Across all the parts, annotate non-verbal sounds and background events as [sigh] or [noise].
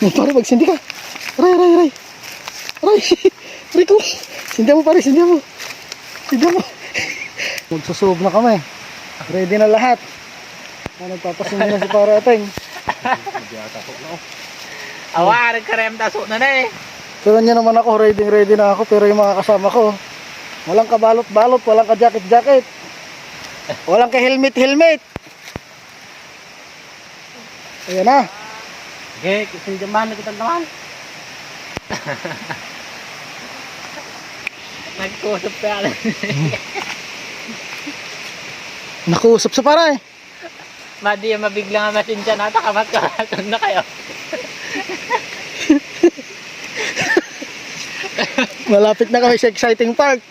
Yan, pare, magsindi ka. Aray, aray, aray. Aray, aray [laughs] ko. Sindihan mo, pare, sindihan mo. Sindihan mo. Magsusub na kami. Ready na lahat. Ah, nagpapasindi na si pare ating. Awa, nagkarem taso na na eh. Pero niya naman ako, ready ready na ako. Pero yung mga kasama ko, walang kabalot-balot, walang ka-jacket-jacket. Walang ka-helmet-helmet. Ayan na. Okay, sinjaman na kita naman. Nagkusap ka na. [laughs] Nakuusap [laughs] sa pare. Madi yung mabigla nga masin siya nata kamat ka. na kayo. [laughs] Malapit na kami sa exciting park.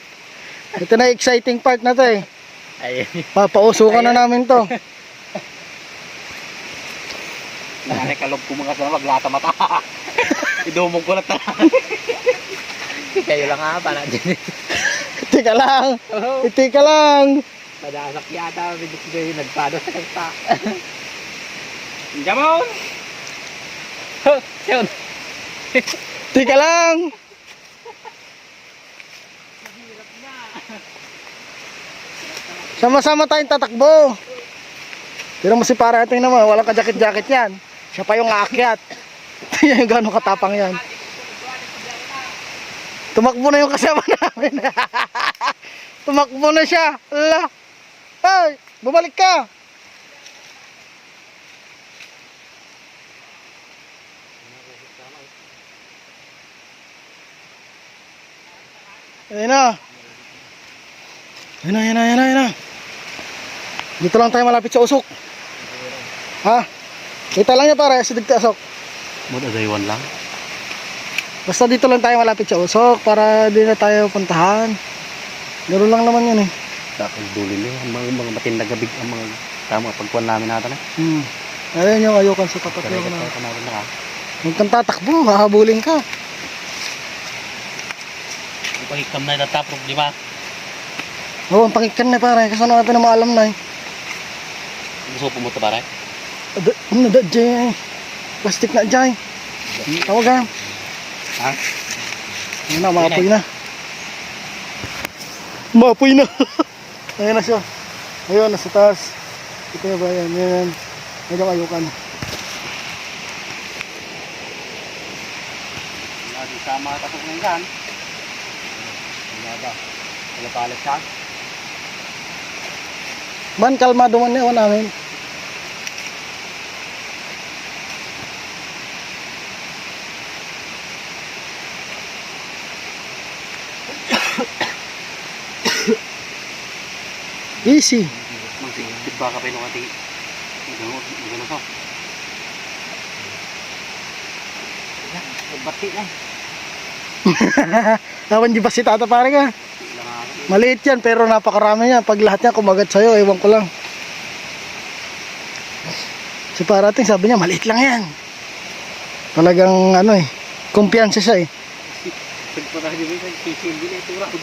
Ito na exciting park na to eh. Ayun. Papausukan na namin to. Nanay kalob ko mga sana maglata mata. [laughs] Idumog ko na ta. [laughs] Kayo lang nga pa na dyan. Tika lang. Oh, Tika lang. Madasak yata. Bidik ko yung nagpado sa kanta. Jamon! Yun. Tika lang. Sama-sama tayong tatakbo. Pero mo si para ating naman, walang ka-jacket-jacket yan. Siya pa yung aakyat. [laughs] Yan yung gano'ng katapang yan. Tumakbo na yung kasama [laughs] namin. Tumakbo na siya. Ala. Hey, bumalik ka. Ayun na, ayun na, ayun na, ayun na. Dito lang tayo malapit sa usok. Ha? Kita lang niya pare, sa digta usok. Mo na daywan lang. Basta dito lang tayo malapit sa usok para di na tayo puntahan. Ganoon lang naman yun eh. Dakal dulin yun. Ang mga, mga matindag gabig ang mga tama pagkuhan namin natin eh. Hmm. Ayun yung ayukan sa tapat yung na. tayo natin na ka. Huwag kang tatakbo, hahabulin ka. Ang pagkikam na itata problema. Oo, ang pangikan na pare, kasi ano natin na maalam na eh. Gusto mo ito pare? Ano da, Jay? Plastic na, Jay. Tawag ha. Ha? Ayun na, maapoy na. Maapoy na. Ayun na siya. Ayun, nasa taas. Ito na ba yan? Yan. Medyo ayukan. Lagi sama tapos ng gan. Wala ba? Wala palit ka? Man, kalmado man yun namin. Easy. Magsigit ba ka pa yung ating ganun ko. Bati na. [laughs] Awan di ba si tata pare ka? Maliit yan pero napakarami yan. Pag lahat yan kumagat sa'yo, ewan ko lang. Si parating sabi niya, maliit lang yan. Talagang ano eh, kumpiyansa siya eh. Pagpatay din sa sisil din ito raw.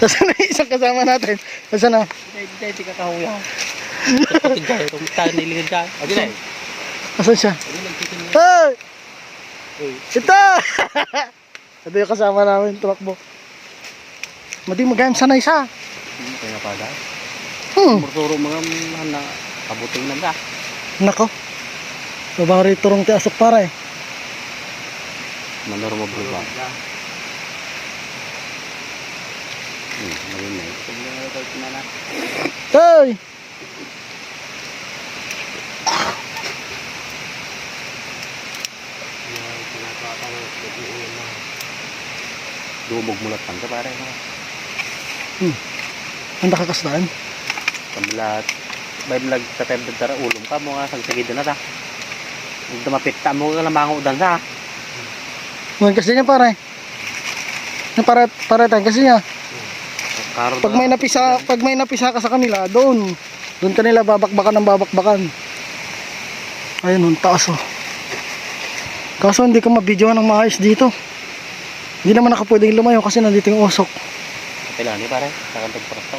Tapos na isang kasama natin. Tapos na, Hindi hindi ka kahuya. Kapatid ka, tayo niligan ka. Agi na. siya? Lang titin niya. Hey! Ito! [laughs] Ito yung kasama namin, tumakbo. Madi magayang sanay siya. hindi kaya pa ga. Hmm, Murturo mga mga na kabuting lang ka. nako. Babang rito rong ti asok para eh. Manor mo ba? Hmm. Hey! Dumog mulat ka pare. Ang nakakastaan. Pamlat. May vlog sa time dara ulom ka mo nga sagsagid na ta. Ug dumapita mo ka lamang udan sa. Ngayon kasi niya pare. Para para tayo kasi niya. Karo pag may napisa, pag may napisa ka sa kanila, doon. Doon ka nila babakbakan ng babakbakan. Ayun, ang taas oh. Kaso hindi ka mabidyohan ng maayos dito. Hindi naman ako pwedeng lumayo kasi nandito yung usok. Kailan ni pare? Kakantog para sa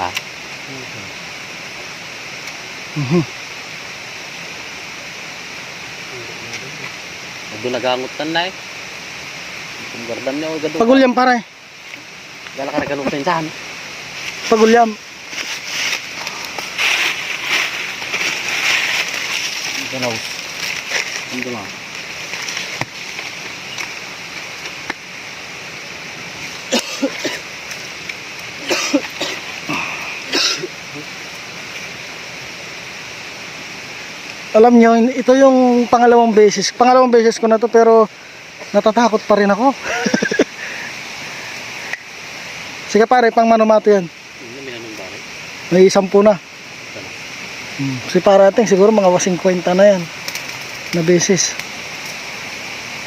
Ah. Mhm. Doon nagangot na eh. Kung gardan niya o gado. Pagulyam pare. Gala ka naganutin saan. Pagulyam. Ganaw. Hindi mo. Alam nyo, ito yung pangalawang beses. Pangalawang beses ko na to pero natatakot pa rin ako. [laughs] Sige pare, pang manumato yan. Bari. May sampu na. Hmm. Si parating siguro mga 50 na yan. Na beses.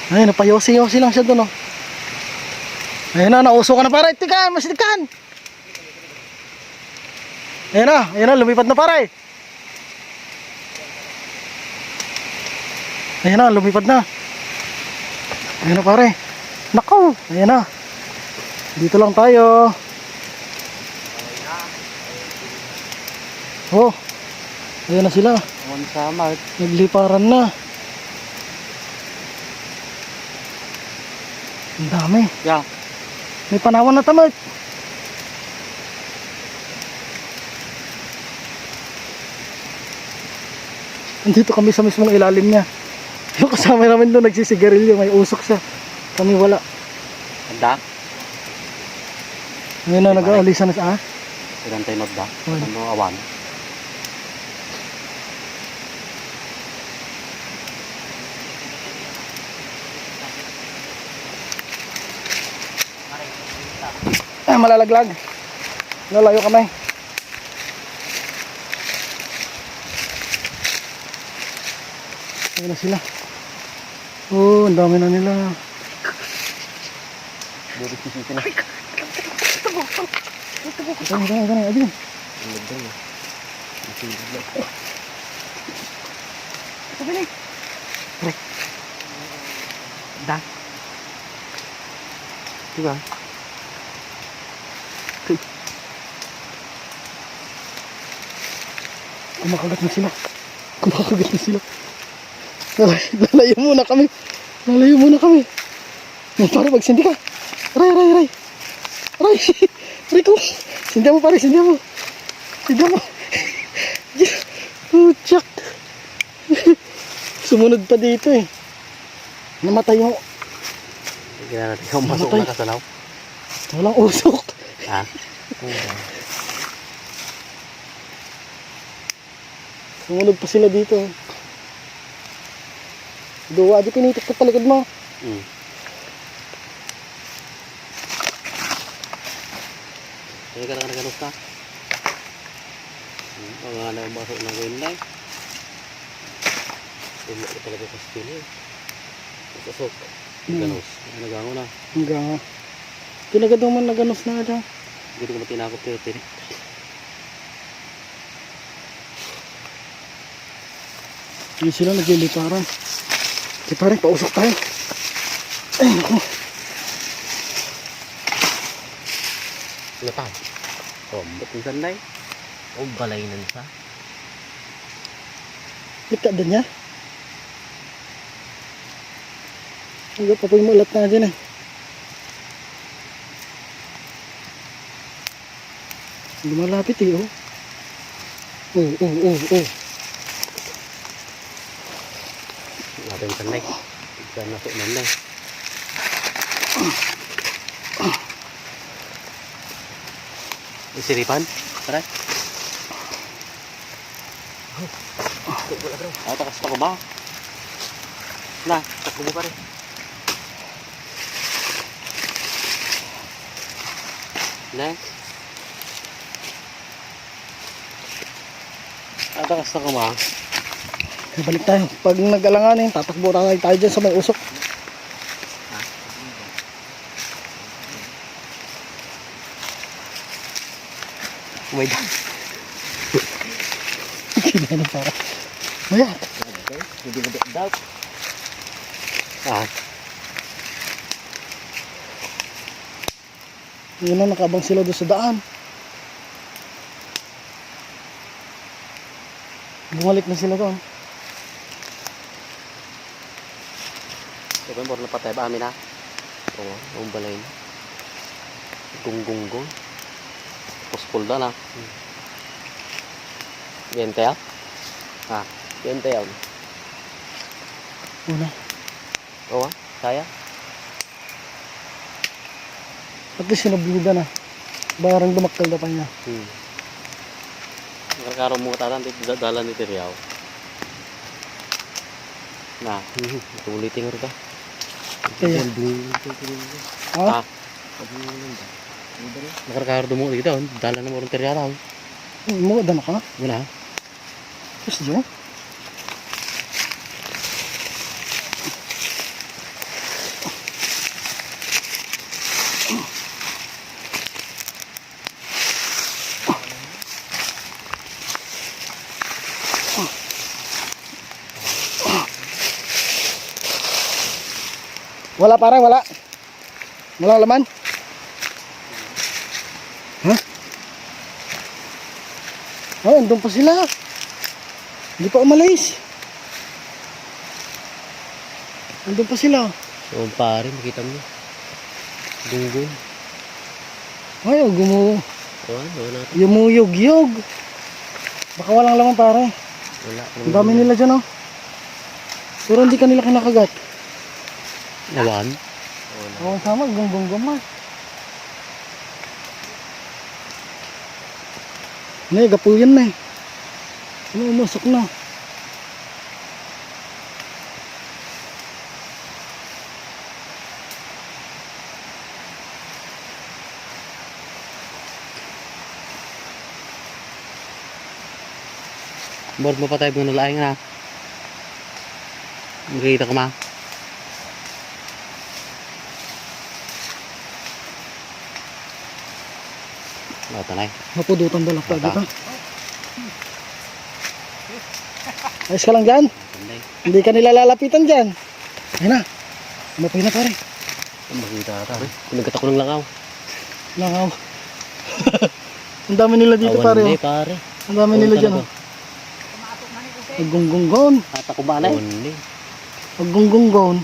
Ayun, napayosi-yosi lang siya doon oh. Ayun na, nauso ka na pare. Tikan, mas tikan. Ayun na, ayun na, lumipad na pare. Ayun na, lumipad na. Ayun na pare. Nako, ayun na. Dito lang tayo. Oh. Ayun na sila. Nagliparan na. Ang dami. Yeah. May panawan na tamad. Nandito kami sa mismong ilalim niya. Yung kasama namin doon nagsisigarilyo, may usok siya. Kami wala. Handa. Ngayon na nag-aalisan na sa ah. Ilan tayo nagda. Uy. Ano awan. Ah, malalaglag. Lalayo kami. Ayun na sila. Oh, ang dami na nila. Duri si Sisi na. Ganun, ganun, ganun. Ayun. Da. Diba? Kumakagat na sila. Kumakagat na sila. Lalay- Lalayo muna kami. Lalayo muna kami. Oh, pare, magsindi ka. Aray, aray, aray. Aray. [laughs] Aray ko. Sindihan mo, pare. Sindihan mo. Sindihan mo. [laughs] Oh, tsak. [laughs] Sumunod pa dito eh. Namatay yung Sige na natin kung masok na kasalaw. walang usok. Ha? Sumunod pa sila dito. Duwa, di pinitik ka palikod mo. Mm. Kaya ka na naganos ka? Hmm, Ang nga na masok ng gawin na eh. Tuma ka talaga sa skin eh. Masok. Hmm. Ganos. Nagango na. Hanggang Kinagad man naganos na dyan. Hindi ko matinakot kayo. Tini. Hindi sila nagliliparan. Di parang pausok tayo. Ay, naku. Sila pa. Oh, ba't yung sanday? Oh, balay na sa. Likad din niya. Hanggang pa mo ulat na dyan eh. Lumalapit eh, oh. Oh, oh, oh, oh. Natin yung sanday. Tignan na po nanday. Isiripan? Tara. Ah, takas pa ko ba? Na, takbo mo pa. Next. Ah, takas na ko? Balik tayo. Pag nag-alanganin, tatakbo tayo tayo dyan sa may usok. May dam. [laughs] Kinano para. Ayan. Hindi mo doubt. Ah, Yun na, nakabang sila doon sa daan. Bumalik na sila doon. Diba, mura na patay ba amin ha? Oo, ang balay na. Gunggong-gong. Puspul na na. Bente ya? Ah, bente ya. Una. Oo, saya. At least sinabluda na. Barang dumaktal na pa niya. Hmm. Nakakaro mo tatan dalan ni Tiriaw. Nah, tulitin ko ka. Kaya. Ah. Ha? Nakakaro mo dito, dalan na mo rin Tiriaw. Mga dana ka? Wala. Tapos dyan. Wala parang wala. Wala laman. Ha? Oh, andun pa sila. Hindi pa umalis. Andun pa sila. Oo, pare, makita mo. Gunggong. Ay, oh, gumu ano natin. yumuyog-yog. Baka walang laman pare. Wala. Ang dami nila dyan oh. Pero hindi kanila kinakagat. Nawan? Oo, sama, gunggong ma. Nay, gapo yan na eh. Ano, umusok na. Board mo pa tayo mga nalaing na. Makikita ka ma. Tanay. Mapudutan pa Bata. dito. Ayos ka lang dyan. Hindi ka nila lalapitan dyan. Ayun na. Umapay na pare. Makikita ka. Pinagat ako ng langaw. Langaw. [laughs] Ang dami nila dito Awan pare. hindi, oh. pare. Ang dami nila dyan. Oh. Paggunggungon. Ata ko ba na? Hindi. Paggunggungon.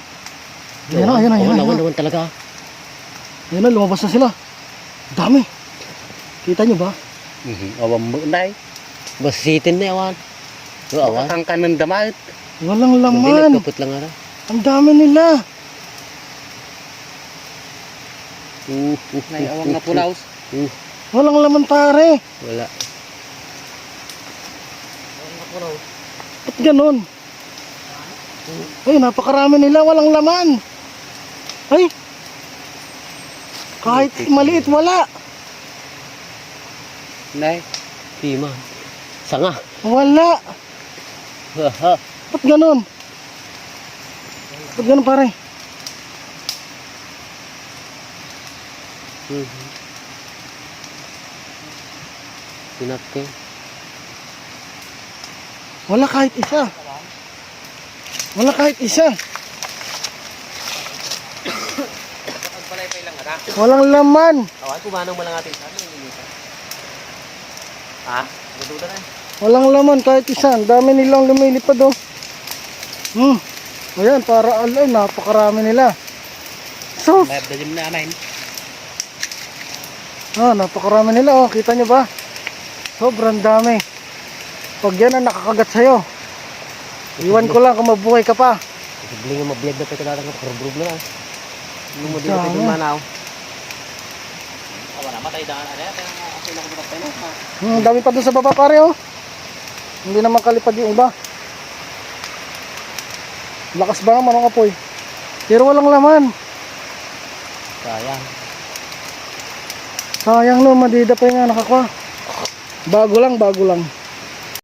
Ayan na, ayan na, ayan na. Ayan na. naman talaga. Ayan na, lumabas na sila. Dami. Kita nyo ba? Mhm. Awan mo na Basitin na awan. O awan. Ang kanan damit. Walang Hindi laman. nagkapot lang ano. Ang dami nila. Uh, uh, Nay, awang na pulaos. Uh, Walang laman pare. wala. Ba't ganun? Ay, napakarami nila. Walang laman. Ay. Kahit maliit, wala. Nay. Pima. Sanga. Wala. Ba't ganun? Ba't ganun pare? Mhm. Pinatke. Wala kahit isa. Wala kahit isa. [coughs] Walang laman. Awan, kumanong mo lang atin. Ha? Gaduda na. Walang laman kahit isa. Ang dami nilang lumilipad oh. Hmm. Ayan, para alay, napakarami nila. So, Mayab na namin. ah, napakarami nila oh. Kita nyo ba? Sobrang dami. Pag yan ang nakakagat sa'yo, iwan ko lang kung mabuhay ka pa. Bigli nga mabiyag na tayo kada ng karbrub na lang. Natin yung manaw? Awan na, matay daan. Ano yan? Ako na kumakat tayo na. Hmm, dami pa dun sa baba pare oh. Hindi naman kalipad yung iba. Lakas ba naman ang apoy? Pero walang laman. Sayang. Sayang no, madida pa yung nakakuha. Bago lang, bago lang.